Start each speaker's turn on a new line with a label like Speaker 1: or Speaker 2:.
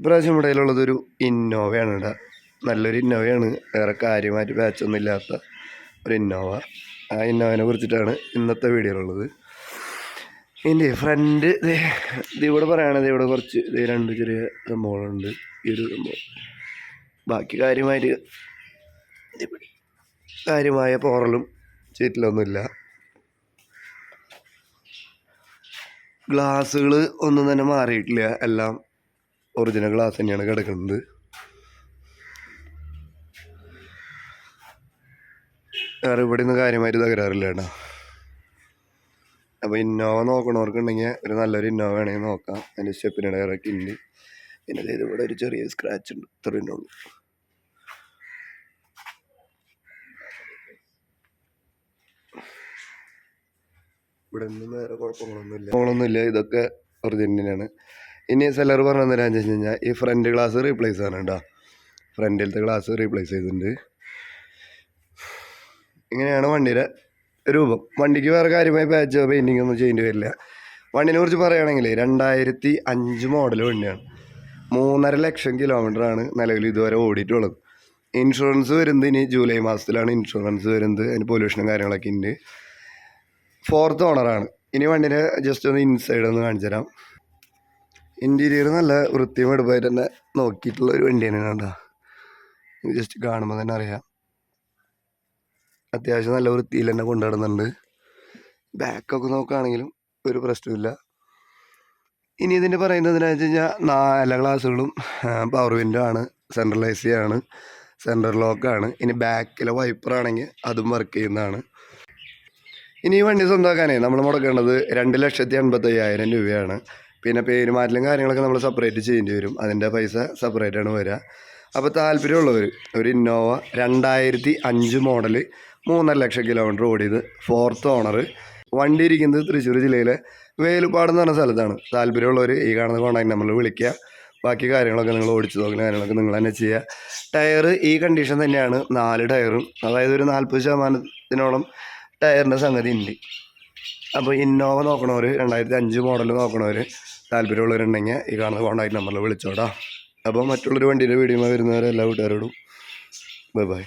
Speaker 1: ഇപ്രാവശ്യം ഇവിടെ ഉള്ളതൊരു ഇന്നോവയാണ് ഇവിടെ നല്ലൊരു ഇന്നോവയാണ് വേറെ കാര്യമായിട്ട് ബാച്ചൊന്നും ഒരു ഇന്നോവ ആ ഇന്നോവനെ കുറിച്ചിട്ടാണ് ഇന്നത്തെ വീഡിയോയിലുള്ളത് ഇതിന്റെ ഫ്രണ്ട് ഇവിടെ പറയുകയാണെങ്കിൽ ഇവിടെ കുറച്ച് രണ്ട് ചെറിയ സംഭവങ്ങളുണ്ട് ഈ ഒരു സംഭവം. ബാക്കി കാര്യമായിട്ട്. കാര്യമായ പോറലും ചീറ്റിലൊന്നുമില്ല ഗ്ലാസ്സുകൾ ഒന്നും തന്നെ മാറിയിട്ടില്ല. എല്ലാം ഒറിജിനൽ ഗ്ലാസ് തന്നെയാണ് കിടക്കുന്നത്. വേറെ ഇവിടെ നിന്ന് കാര്യമായിട്ട് തകരാറില്ല കേട്ടോ. അപ്പോൾ ഇന്നോവ നോക്കണവർക്കുണ്ടെങ്കിൽ ഒരു നല്ലൊരു ഇന്നോവ വേണമെങ്കിൽ നോക്കാം. അതിന്റെ സ്റ്റെപ്പിന് ഡയറക്റ്റ് പിന്നെ അതായത് ഇവിടെ ഒരു ചെറിയ സ്ക്രാച്ച് ഉണ്ട്. ഇത്രയേ ഉള്ളൂ. ഇവിടെ ഒന്നും വേറെ കുഴപ്പങ്ങളൊന്നുമില്ല. കുഴപ്പങ്ങളൊന്നുമില്ല. ഇതൊക്കെ ഒറിജിനലാണ് ഇനി സെല്ലർ പറഞ്ഞു തരാന്ന് വെച്ച് കഴിഞ്ഞാൽ ഈ ഫ്രണ്ട് ഗ്ലാസ് റീപ്ലേസ് ആണ് കേട്ടോ ഫ്രണ്ടിലത്തെ ഗ്ലാസ് റീപ്ലേസ് ചെയ്തിട്ടുണ്ട്. ഇങ്ങനെയാണ് വണ്ടിയുടെ രൂപം. വണ്ടിക്ക് വേറെ കാര്യമായി പാച്ചോ പെയിന്റിങ് ഒന്നും ചെയ്യേണ്ടി വരില്ല. വണ്ടിനെ കുറിച്ച് പറയുകയാണെങ്കിൽ രണ്ടായിരത്തി അഞ്ച് മോഡൽ വണ്ടിയാണ്. മൂന്നര ലക്ഷം കിലോമീറ്ററാണ് നിലവിൽ ഇതുവരെ ഓടിയിട്ടുള്ളത്. ഇൻഷുറൻസ് വരുന്നത് ഇനി ജൂലൈ മാസത്തിലാണ് ഇൻഷുറൻസ് വരുന്നത്. അതിന് പൊല്യൂഷനും കാര്യങ്ങളൊക്കെ ഉണ്ട്. ഫോർത്ത് ഓണറാണ് ഇനി വണ്ടിനെ ജസ്റ്റ് ഒന്ന് ഇൻസൈഡ് ഒന്ന് കാണിച്ചു തരാം ഇന്റീരിയർ നല്ല വൃത്തിയും എടുപ്പായിട്ട് തന്നെ നോക്കിയിട്ടുള്ള ഒരു വണ്ടി തന്നെയാണ് കേട്ടോ. ജസ്റ്റ് കാണുമ്പോൾ തന്നെ അറിയാം. അത്യാവശ്യം നല്ല വൃത്തിയിൽ തന്നെ കൊണ്ടുനടന്നുണ്ട് ബാക്കൊക്കെ നോക്കുകയാണെങ്കിലും ഒരു പ്രശ്നമില്ല ഇനി ഇതിന്റെ പറയുന്നത് എന്താണെന്ന് വെച്ച് കഴിഞ്ഞാൽ നാല് ക്ലാസ്സുകളും പവർ വിൻഡോ ആണ് സെൻട്രൽ എ സി ആണ് സെൻട്രൽ ലോക്കാണ് ഇനി ബാക്കിലെ വൈപ്പറാണെങ്കിൽ അതും വർക്ക് ചെയ്യുന്നതാണ്. ഇനി ഈ വണ്ടി സ്വന്തമാക്കാനേ നമ്മൾ മുടക്കേണ്ടത് രണ്ട് ലക്ഷത്തി അൻപത്തയ്യായിരം രൂപയാണ്. പിന്നെ പേരുമാറ്റലും കാര്യങ്ങളൊക്കെ നമ്മൾ സെപ്പറേറ്റ് ചെയ്യേണ്ടി വരും. അതിന്റെ പൈസ സെപ്പറേറ്റ് ആണ് വരിക അപ്പോൾ താല്പര്യമുള്ളവർ ഒരു ഇന്നോവ രണ്ടായിരത്തി അഞ്ച് മോഡൽ മൂന്നര ലക്ഷം കിലോമീറ്റർ ഓടിയത് ഫോർത്ത് ഓണർ വണ്ടി ഇരിക്കുന്നത് തൃശ്ശൂർ ജില്ലയിലെ വേലുപ്പാട് എന്ന് പറഞ്ഞ സ്ഥലത്താണ്. താല്പര്യമുള്ളവർ ഈ കാണുന്ന കോൺടാക്ട് നമ്പറിൽ വിളിക്കുക. ബാക്കി കാര്യങ്ങളൊക്കെ നിങ്ങൾ ഓടിച്ചു നോക്കുന്ന കാര്യങ്ങളൊക്കെ നിങ്ങൾ തന്നെ ചെയ്യുക. ടയർ ഈ കണ്ടീഷൻ തന്നെയാണ്. നാല് ടയറും അതായത് ഒരു നാൽപ്പത് ശതമാനത്തിനോളം ടയറിന്റെ സംഗതി ഉണ്ട് അപ്പോൾ ഇന്നോവ നോക്കണവർ രണ്ടായിരത്തി അഞ്ച് മോഡൽ നോക്കണവർ താല്പര്യമുള്ളവരുണ്ടെങ്കിൽ ഈ കാണുന്ന കോൺടാക്ട് നമ്പറിൽ വിളിച്ചോടാ. അപ്പോൾ മറ്റുള്ളൊരു വണ്ടിയുടെ വീഡിയോ വരുന്നവരെ എല്ലാ വീട്ടുകാരോടും ബൈ ബൈ